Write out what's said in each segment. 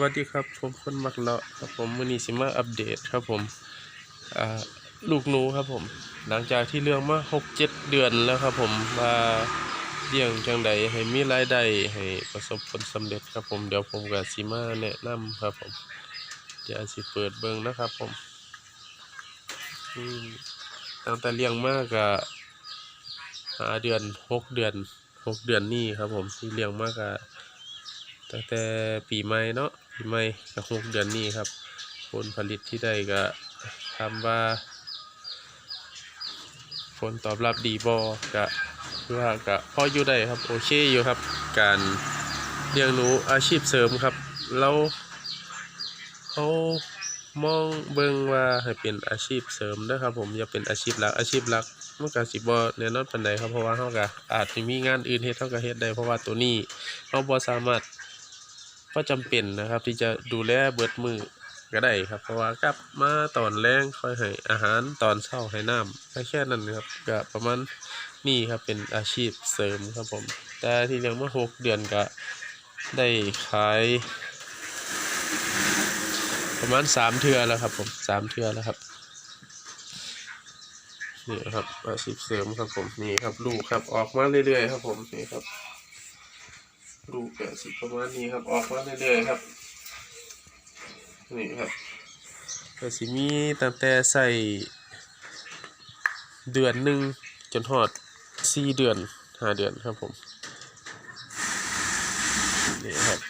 วัสดีครับผมคนมักเลาะครับผมวันนี้สิมาอัปเดตครับผมลูกหนูครับผม หลังจากที่เรื่องมาหกเจ็ดเดือนแล้วครับผมว่าเลี้ยงจังใดให้มีรายได้ให้ประสบผลสำเร็จครับผมเดี๋ยวผมกับสิมาแนะนำครับผมเดี๋ยวสิเปิดเบิ่งนะครับผมตั้งแต่เลี้ยงมากก็หาเดือนหกเดือนหกเดือนนี่ครับผมที่เลี้ยงมากก็ ตั้งแต่ปีใหม่เนาะปีใหม่กับหกเดือนนี้ครับ ผลผลิตที่ได้ก็ทำว่า ผลตอบรับดีบอกะคือว่ากะพออยู่ได้ครับโอเคอยู่ครับ การเลี้ยงหนูอาชีพเสริมครับ เราเขามองเบิ่งว่าให้เป็นอาชีพเสริมนะครับ ผมอย่าเป็นอาชีพหลักอาชีพหลักมันก็สิบ่แน่นอนปานใดครับเพราะว่าเฮาก็อาจสิมีงานอื่นเฮ็ดเฮาก็เฮ็ดได้เพราะว่าตัวนี้เฮาบ่สามารถ ก็จำเป็นนะครับ ที่จะดูแลเบิดมือก็ได้ครับ เพราะว่ากลับมาตอนแรงค่อยให้อาหารตอนเช้าให้น้ำแค่แค่นั้นครับก็ประมาณนี้ครับเป็นอาชีพเสริมครับผม แต่ที่เลี้ยงมาหกเดือนก็ได้ขายประมาณสามเทือแล้วครับผมสามเทือแล้วครับนี่ครับอาชีพเสริมครับผมนี่ครับลูกครับออกมาเรื่อยๆครับผมนี่ครับ ลูกก็สิประมาณนี้ครับ ออกมาเรื่อยๆครับ นี่ครับก็สิมีตั้งแต่ใส่เดือนหนึ่งจนหอดสี่เดือนห้าเดือนครับผมนี่ครับ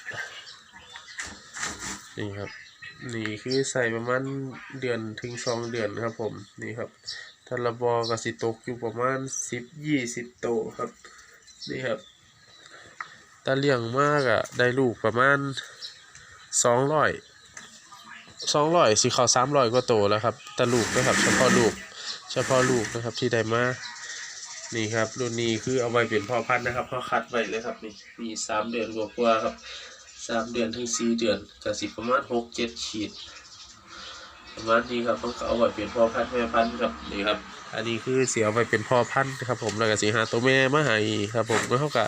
นี่ครับ นี่คือใส่ประมาณเดือนถึงสองเดือนครับผมนี่ครับทาระบอก็สิตกอยู่ประมาณสิบยี่สิบโตวครับนี่ครับ ตาเลี้ยงมากอะได้ลูกประมาณสองร้อยสองร้อยสิเขาวสามร้อยกว่าโตแล้วครับตาลูกนะครับ เฉพาะลูก เฉพาะลูกนะครับที่ได้มานี่ครับรุ่นนี้คือเอาไว้เป็นพ่อพันธุ์นะครับเขาคัดไว้เลยครับนี่มีสามเดือนกว่าๆครับสามเดือนถึงสี่เดือนก็สิประมาณหกเจ็ดขีด ประมาณนี้ครับเขาเอาไว้เป็นพ่อพันธุ์แม่พันธุ์ครับนี่ครับ อันนี้คือเสียเอาไปเป็นพ่อพันธุ์ครับ ผมแล้วก็สีหาตัวแม่มาให้ครับ ผมแล้วเขาก็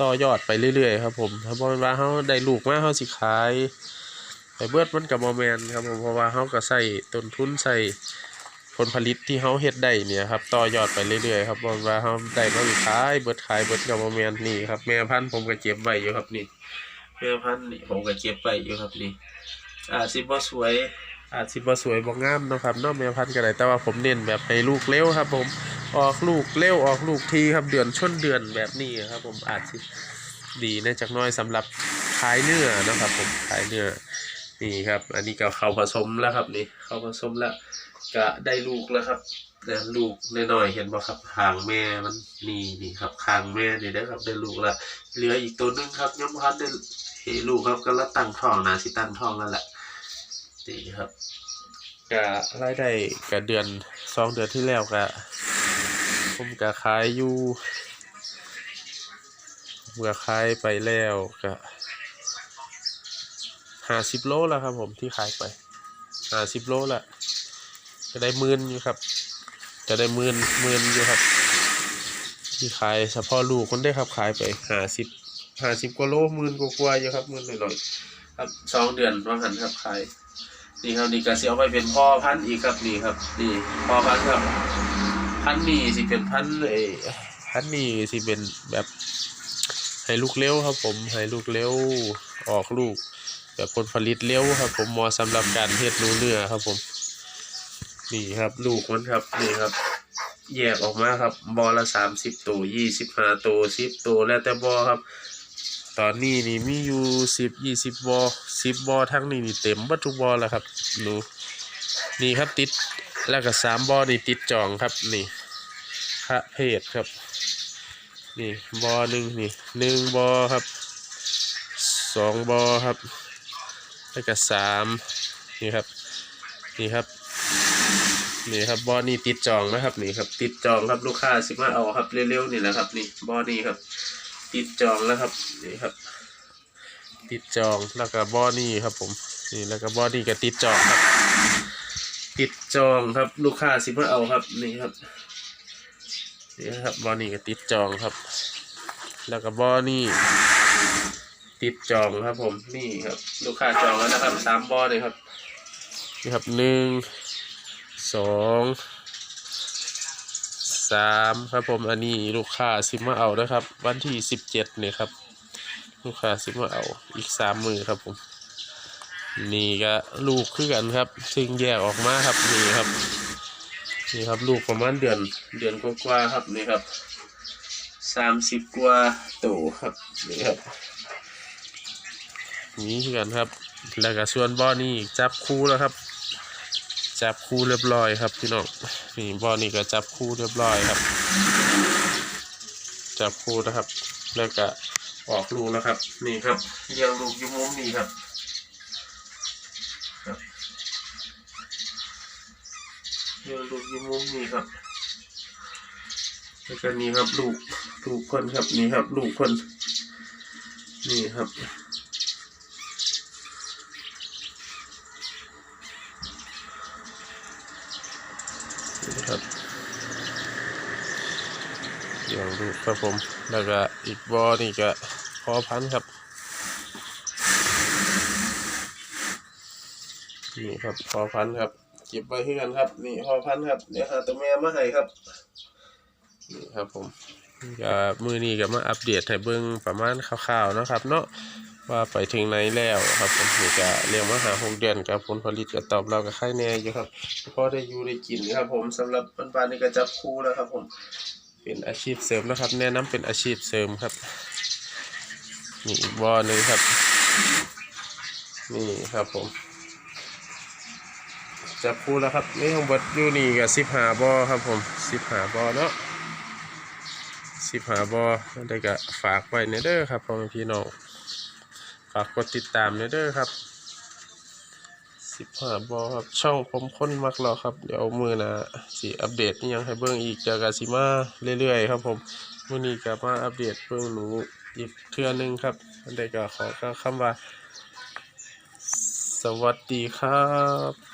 ต่อยอดไปเรื่อยๆครับ ผมถ้าบ่แม่นว่าเขาได้ลูกมาเขาสิขายไปเบิดมันกับโมแมนครับผมเพราะว่าเขาก็ใส่ต้นทุนใส่ผลผลิตที่เขาเฮ็ดได้เนี่ยครับต่อยอดไปเรื่อยๆครับบ่แม่นว่าเขาได้มาสิขายเบิดขายเบิดกับโมแมนนี่ครับแม่พันธุ์ผมก็เก็บไว้อยู่ครับนี่แม่พันธุ์นี่ผมก็เก็บไว้อยู่ครับนี่อาจสิบ่สวย อาจสิบ่สวยบ่งามนะครับนอกแม่พันธุ์ก็ได้แต่ว่าผมเน้นแบบให้ลูกเร็วครับ ผมออกลูกเร็วออกลูกทีครับเดือนชนเดือนแบบนี้ครับ ผมอาจสิดีนะจักน้อยสำหรับขายเนื้อนะครับ ผมขายเนื้อนี่ครับ อันนี้ก็เข้าผสมแล้วครับนี่เข้าผสมแล้วก็ได้ลูกแล้วครับนะลูกน้อยๆเห็นบ่ครับหางแม่มันนี่นี่ครับคางแม่นี่นะครับได้ลูกแล้วเหลืออีกตัวนึงครับยังบ่ทันได้เห็ลูกครับก็ละตั้งท้องนะสิตั้งท้องแล้วแหละ ดีครับก็รายได้กับเดือนสองเดือนที่แล้วก็ผมก็ขายอยู่ผมก็ขายไปแล้วก็ห้าสิบโลแล้วครับ ผมที่ขายไปห้าสิบโลละจะได้หมื่นอยู่ครับ จะได้หมื่นหมื่นอยู่ครับที่ขายเฉพาะลูกคนได้ครับขายไปห้าสิบห้าสิบกว่าโลหมื่นกว่าๆอยู่ครับหมื่นหน่อยๆครับสองเดือนว่าหันครับขาย นี่ครับนี่ก็เสียไปเป็นพ่อพันธุ์อีกครับนี่ครับ นี่พ่อพันธุ์ครับ พันธุ์นี่สิเป็นพันธุ์เออพันธุ์นี่สิเป็นแบบให้ลูกเร็วครับ ผมให้ลูกเร็วออกลูกแบบผลผลิตเร็วครับ ผมเหมาะสำหรับการเฮ็ดหนูเนื้อครับ ผม นี่ครับ ลูกมันครับนี่ครับ แยกออกมาครับบอละสามสิบตัวยี่สิบห้าตัวสิบตัวแล้วแต่บอครับ ตอนนี้นี่มีอยู่สิบยี่สิบบอสิบบอทั้งนี้นี่เต็มบัดทุกบอแล้วครับหนูนี่ครับติดแล้วก็สามบอนี่ติดจองครับนี่พระเพศครับ นี่บอหนึ่งนี่หนึ่งบอครับสองบอครับ แล้วก็สามนี่ครับนี่ครับนี่ครับบอนี่ติดจองนะครับนี่ครับ ติดจองครับลูกค้าสิมาเอาครับเร็วๆนี่แหละครับ นี่บอนี่ครับ ติดจองแล้วครับนี่ครับ ติดจองแล้วก็บอนี่ครับผมนี่แล้วก็บอนี่ก็ติดจองครับ ติดจองครับลูกค้าสิมาเอาครับนี่ครับนี่ครับบอนี่ก็ติดจองครับ แล้วก็บอนี่ติดจองครับผมนี่ครับ ลูกค้าจองแล้วนะครับสามบอเลยครับนี่ครับหนึ่งสอง สามครับผมอันนี้ลูกค้าซิมาเอานะครับ วันที่สิบเจ็ดเนี่ยครับ ลูกค้าซิมาเอาอีกสามมือครับผมนี่ก็ลูกคือกันครับ ซึ่งแยกออกมาครับนี่ครับนี่ครับลูกประมาณเดือนเดือนกว่าๆครับนี่ครับสามสิบกว่าตัวครับนี่ครับนี่คือกันครับ แล้วก็ส่วนบ่อนี่จับคู่แล้วครับ จับคู่เรียบร้อยครับพี่น้องนี่บ่อนี่ก็จับคู่เรียบร้อยครับ จับคู่นะครับ แล้วก็ออกลูกแล้วครับ นี่ครับเลี้ยังลูกอยู่มุมนี้ครับเลี้ยังลูกอยู่มุมนี้ครับแล้วก็นี่ครับลูกลูกคนครับนี่ครับ ลูกคนนี่ครับ นี่ครับอย่างลูครับผม แล้วก็อีกบอนี่ก็พอพันธุ์ครับ นี่ครับพอพันธุ์ครับ เก็บไว้ให้กันครับ นี่พอพันธุ์ครับ เดี๋ยวหาตัวแม่มาให้ครับ นี่ครับผมก็มือนี้ก็มาอัปเดตให้เบิ่งประมาณคร่าวๆนะครับ เนาะ ว่าไปถึงไหนแล้วครับผมนี่ก็เรียงมาหาหกเดือนกับผลผลิตก็ตอบเราก็ค่ายแน่อยู่ครับพอได้อยู่ได้กินครับ ผมสำหรับบ้านๆนี่ก็จับคู่แล้วครับ ผมเป็นอาชีพเสริมนะครับ แนะนำเป็นอาชีพเสริมครับนี่อีกบ่อหนึ่งครับ นี่ครับผมจับคู่แล้วครับนี่ของบดอยู่นี่กับสิบหาบอครับผมสิบหาบอเนาะสิบหาบอได้ก็ฝากไว้ในเด้อครับพ่อแม่พี่น้อง ฝากกดติดตามเด้อครับสิบห้าบอครับ ช่องผมค้นมักรอครับ เดี๋ยวมือนะสิอัปเดตยังให้เบิ้งอีกจากัซิมาเรื่อยๆครับผมมื้อนี้กลับมาอัปเดตเบิ้งหนูอีกเทื่อหนึงครับกันใดก็ขอกล่าวคำว่า สวัสดีครับ